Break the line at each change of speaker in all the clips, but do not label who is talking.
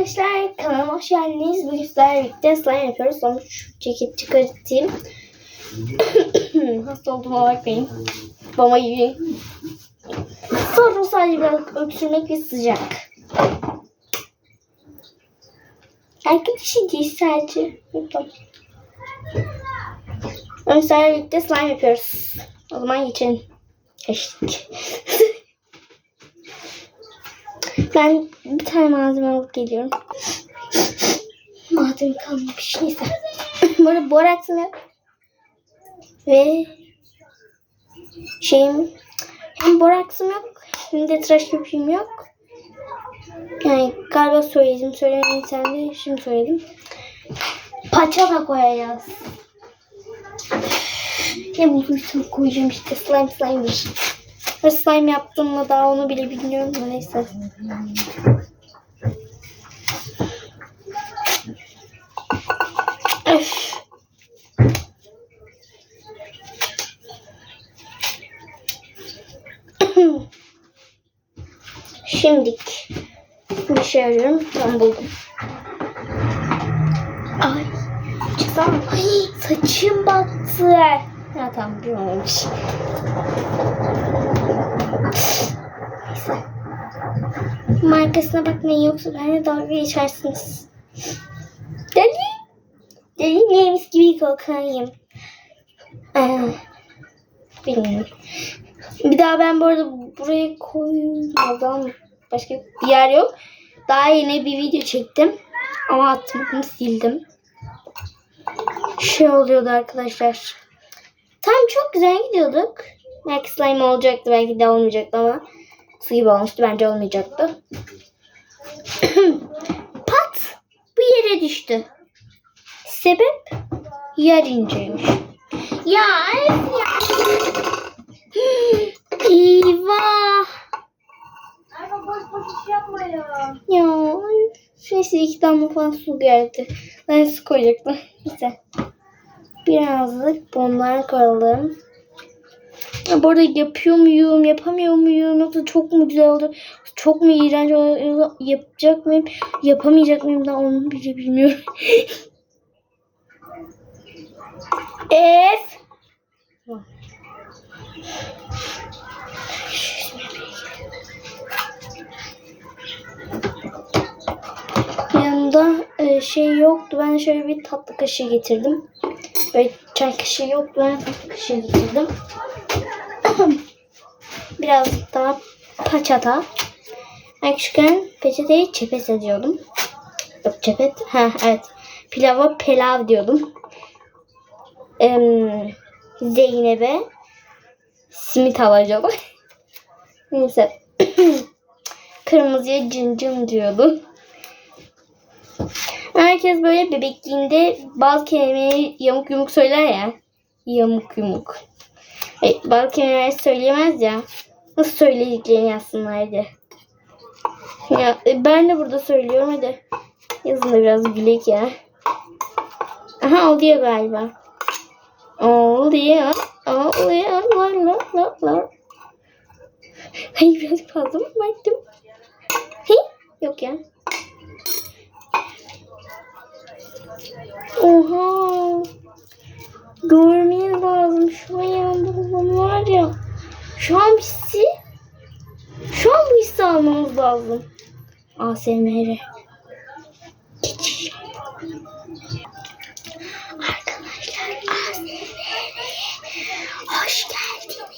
Arkadaşlar kanalıma hoş geldiniz. Bugün sizlerle birlikte slime yapıyoruz. Şu ceket çıkartayım. Hasta olduğuma bakmayın. Baba gibi. Sonra sadece biraz öksürmek ve sıcak. Arkadaşı değil sadece. Önce sizlerle birlikte slime yapıyoruz. O zaman geçelim. Geçtik. Ben bir tane malzeme alıp geliyorum. Malzeme kalmamış. Neyse. Böyle boraksım yok. Ve şeyim hem boraksım yok hem de tıraş köpüğüm yok. Yani galiba söyledim. Söylemedim sen de şimdi söyledim. Paça da koyacağız. Ne bulduysam koyacağım işte. Slime slime'dır. Ve slime yaptım mı daha onu bile bilmiyorum da neyse. Öf. Şimdik bir şey arıyorum. Ben buldum. Ay. Çıksana. Ay saçım battı. Bir olmamış. Neyse. Markasına bakmayın yoksa benimle dalga geçersiniz. Deli. Deli neymiş gibi kokayım. Ee, bilmiyorum. Bir daha ben bu arada buraya koymadan başka bir yer yok. Daha yeni bir video çektim. Ama atmadım sildim. Şey oluyordu arkadaşlar. Tam çok güzel gidiyorduk. Belki slime olacaktı belki de olmayacaktı ama su gibi olmuştu bence olmayacaktı. Pat bu yere düştü. Sebep yer inceymiş. Ya evet ya. Eyvah.
Ayva boş boş iş yapma ya.
Ya neyse iki damla falan su geldi. Ben su koyacaktım. Neyse. Birazcık bundan koyalım. Ya bu arada yapıyor muyum, yapamıyor muyum yoksa çok mu güzel oldu, çok mu iğrenç oldu, yapacak mıyım, yapamayacak mıyım da onu bile bilmiyorum. F. Yanımda e, şey yoktu. Ben şöyle bir tatlı kaşığı getirdim. Böyle çay kaşığı yoktu. Ben tatlı kaşığı getirdim. Biraz daha paçata. Ben küçükken peçeteyi çepet ediyordum. Yok çepet. Ha evet. Pilava pilav diyordum. Em, Zeynep'e simit alacağım. Neyse. Kırmızıya cın diyordum. Herkes böyle bebekliğinde bazı kelimeyi yamuk yumuk söyler ya. Yamuk yumuk. E, bazı kelimeleri söyleyemez ya. Nasıl söylediklerini yazsınlar diye. Ya, e, ben de burada söylüyorum hadi. Yazın da biraz gülek ya. Aha oluyor galiba. Oluyor. Oluyor. La la la la. Hayır biraz fazla mı baktım? Hey, yok ya. Oha. Görmeye lazım. Şu an yanında olan var ya. Şu an hissi. Şu an bu hissi almamız lazım. ASMR. Geçiş. Arkadaşlar ASMR'ye hoş geldiniz.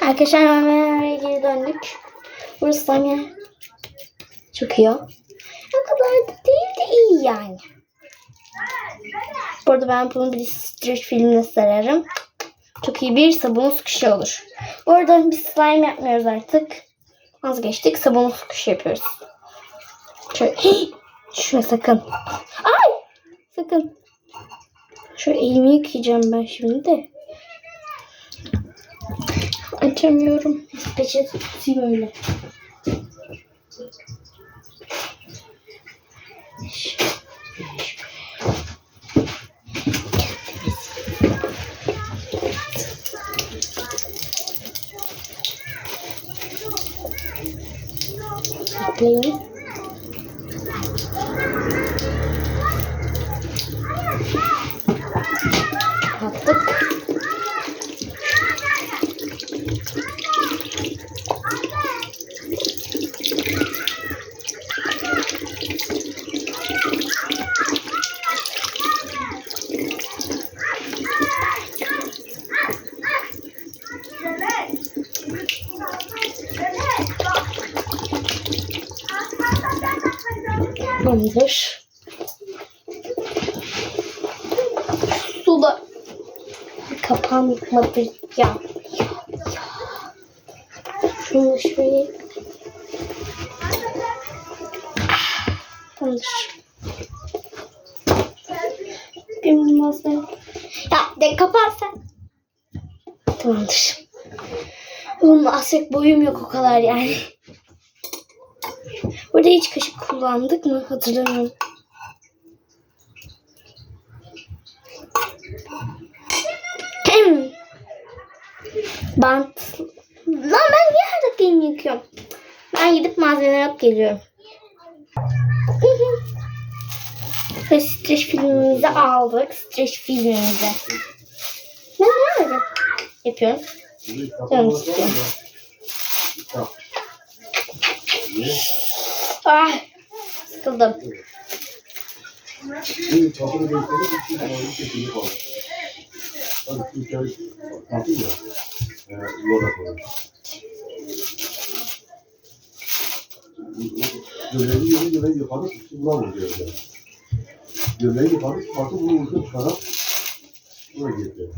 Arkadaşlar hemen oraya geri döndük. Burası yer. Çok iyi. O kadar da değil de iyi yani. Bu arada ben bunu bir streç filmine sararım. Çok iyi bir sabun sıkışı olur. Bu arada biz slime yapmıyoruz artık. Vazgeçtik. Sabun sıkışı yapıyoruz. Şöyle. Hii! Düşme sakın. Ay! Sakın. Şöyle elimi yıkayacağım ben şimdi de. Açamıyorum. Peçete tutayım öyle. 可以。Tamamdır. Su da kapanmadı ya. ya, ya. Şunu şöyle. Tamamdır. Masa. Ya de kaparsan. Tamamdır. Bunun asyak boyum yok o kadar yani. Burada hiç kaşık kullandık mı hatırlamıyorum. Bant. Lan ben niye her dakika elimi yıkıyorum? Ben gidip malzeme alıp geliyorum. Ve streç filmimizi aldık. Streç filmimizi. Ne ne öyle? Yapıyorum. Canım istiyor. Ah, sıkıldım.
Yere göre yaparız, iki vuramaz yerden. Gömleği yaparız, farklı bunu vursa çıkarap, buraya getiriyor.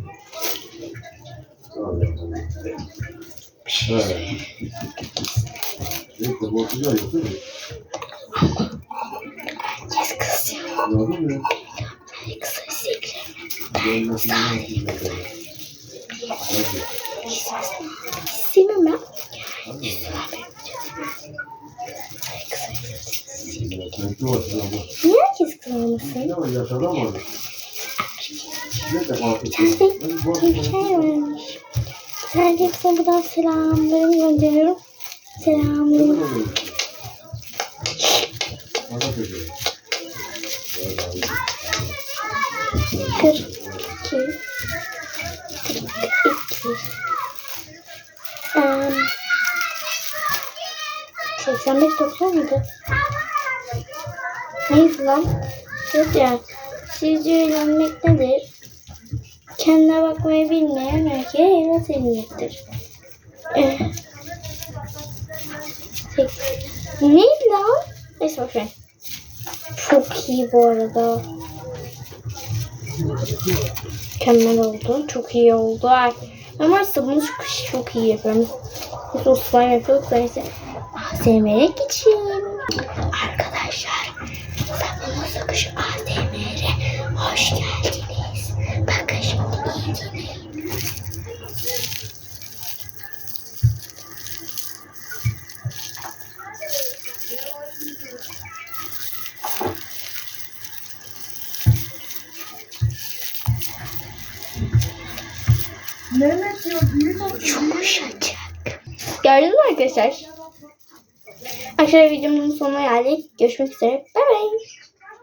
Evet. Neyse, borçluca yok değil mi?
Kız ya.
Gördün mü?
Kısa sikre.
Görmesi lazım. Hadi.
İstemem ben.
Sana bu.
Niye herkes kızarmasın?
Ne var yaşadı ama. Ne de fark etti.
Çocuk
Ben bu
bir hepsine buradan selamlarımı gönderiyorum. Selamlarımı. Kırk iki. Um, 85 90 mıydı? Neydi lan? Evet ya. Sizce öğrenmek nedir? Kendine bakmayı bilmeyen erkeğe evlat edinmektir. Eh. Neydi lan? Neyse boşver. Çok iyi bu arada. Mükemmel oldu. Çok iyi oldu. Ama sabunu çok, iyi yapıyorum. Biz o slime yapıyorduk da neyse. ASMR'e geçeyim. Arkadaşlar sabunu sıkışı ASMR'e hoş geldiniz.
Mehmet ya büyük oldu.
Yumuşacık. Gördünüz mü arkadaşlar? Arkadaşlar videomun sonuna geldik. Görüşmek üzere. Bye bye.